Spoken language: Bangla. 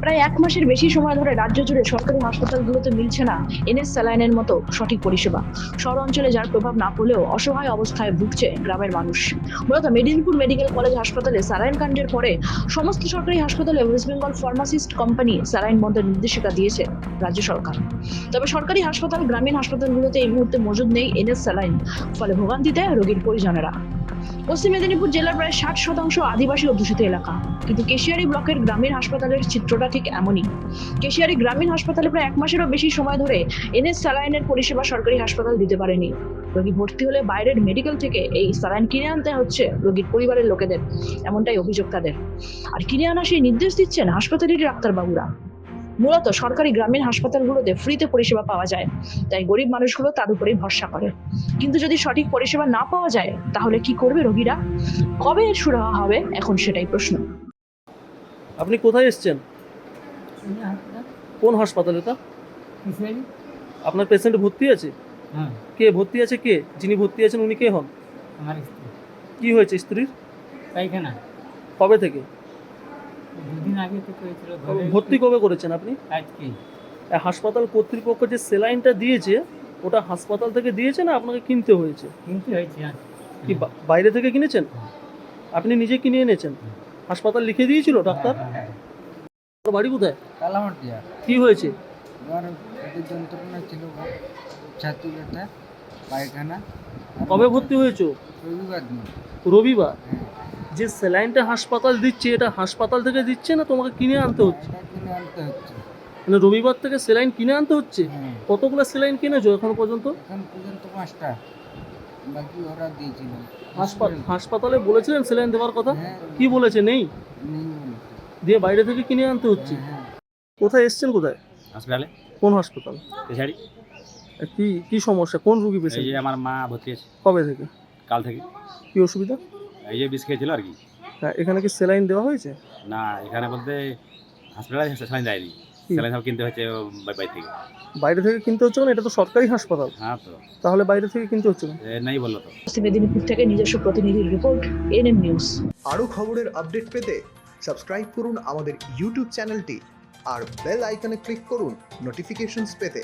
প্রায় এক মাসের বেশি সময় ধরে রাজ্য জুড়ে সরকারি হাসপাতালগুলোতে মিলছে না এনএস স্যালাইনের মতো সঠিক পরিষেবা। শহর অঞ্চলে যার প্রভাব না পড়লেও অসহায় অবস্থায় ভুগছে গ্রামের মানুষ। মূলত মেদিনীপুর মেডিকেল কলেজ হাসপাতালে স্যালাইন কাণ্ডের পরে সমস্ত সরকারি হাসপাতালে West Bengal pharmacist company saline বন্ধের নির্দেশিকা দিয়েছে রাজ্য সরকার। তবে সরকারি হাসপাতাল, গ্রামীণ হাসপাতালগুলোতে এই মুহূর্তে মজুদ নেই এনএস স্যালাইন। ফলে ভোগান্তিতে রোগীর পরিজনেরা। পশ্চিম মেদিনীপুর জেলার প্রায় ষাট শতাংশ আদিবাসী অধ্যুষিত এলাকা। কিন্তু কেশিয়ারি ব্লকের গ্রামীণ হাসপাতালের চিত্রটা ঠিক এমনই। কেশিয়ারি গ্রামীণ হাসপাতালে প্রায় এক মাসেরও বেশি সময় ধরে এনএস স্যালাইনের পরিষেবা সরকারি হাসপাতাল দিতে পারেনি। রোগী ভর্তি হলে বাইরের মেডিকেল থেকে এই স্যালাইন কিনে আনতে হচ্ছে রোগীর পরিবারের লোকেদের, এমনটাই অভিযোগ তাদের। আর কিনে আনা সেই নির্দেশ দিচ্ছেন হাসপাতালেরই ডাক্তারবাবুরা। মূলত সরকারি গ্রামীণ হাসপাতালগুলোতে ফ্রিতে পরিষেবা পাওয়া যায়। তাই গরিব মানুষগুলো তার উপরেই ভরসা করে। কিন্তু যদি সঠিক পরিষেবা না পাওয়া যায় তাহলে কি করবে রোগীরা? কবে এর শুরু হবে? এখন সেটাই প্রশ্ন। আপনি কোথায় এসেছেন? কোন হাসপাতালে কিসেরি আপনার পেশেন্ট ভর্তি আছে? হ্যাঁ। কে ভর্তি আছে কে? যিনি ভর্তি আছেন উনি কে হন? আমার কি হয়েছে স্ত্রীর? পায়খানা। কবে থেকে? দুদিন আগে তো হয়েছিল ভর্তি কবে করেছেন আপনি? আজকে। হাসপাতাল কর্তৃপক্ষ যে সেলাইনটা দিয়েছে ওটা হাসপাতাল থেকে দিয়েছে না আপনাকে কিনতে হয়েছে? কিনতে হয়েছে কি বাইরে থেকে কিনেছেন? আপনি নিজে কিনে এনেছেন? হাসপাতাল লিখে দিয়েছিল ডাক্তার? হ্যাঁ, বাড়ি কোথায়? কি হয়েছে? আমার পেটের যন্ত্রণা ছিল ছাতি ব্যথা পায়খানা। কবে ভর্তি হয়েছো? রবিবার রবিবার? হ্যাঁ। যে স্যালাইনটা হাসপাতাল দিচ্ছে এটা হাসপাতাল থেকে দিচ্ছে না তোমাকে কিনে আনতে হচ্ছে? কিনে আনতে হচ্ছে। মানে রবিবার থেকে সেলাইন কিনে আনতে হচ্ছে? হ্যাঁ। কতগুলো সেলাইন কিনেছো এখন পর্যন্ত? এখন পর্যন্ত পাঁচটা। বাকি ওরা দিয়েছিল। হাসপাতাল হাসপাতালে বলেছিলেন সেলাইন দেওয়ার কথা? হ্যাঁ। কি বলেছে? নেই? দিয়ে বাইরে থেকে কিনে আনতে হচ্ছে? হ্যাঁ কোথায় এসছেন কোথায়? হসপিটালে কোন হাসপাতাল? পেশারি। কি কি সমস্যা? কোন রুগী এই পেশেন্ট আমার মা ভর্তি আছে কবে থেকে? কাল থেকে। কি অসুবিধা? এই যে বিষ খেয়েছিল আর কি। এখানে কি সেলাইন দেওয়া হয়েছে? না এখানে বলতে হসপিটালে স্যালাইন দেয়নি? স্যালাইন সব কিনতে হচ্ছে বাই বাই থেকে। বাইরে থেকে কিনতে হচ্ছে না এটা তো সরকারি হাসপাতাল। হ্যাঁ তো। তাহলে বাইরে থেকে কিনতে হচ্ছে না নেই বলল তো। পশ্চিম মেদিনীপুর থেকে নিজস্ব প্রতিনিধির রিপোর্ট এনএম নিউজ আরও খবরের আপডেট পেতে সাবস্ক্রাইব করুন আমাদের ইউটিউব চ্যানেলটি আর বেল আইকনে ক্লিক করুন নোটিফিকেশনস পেতে।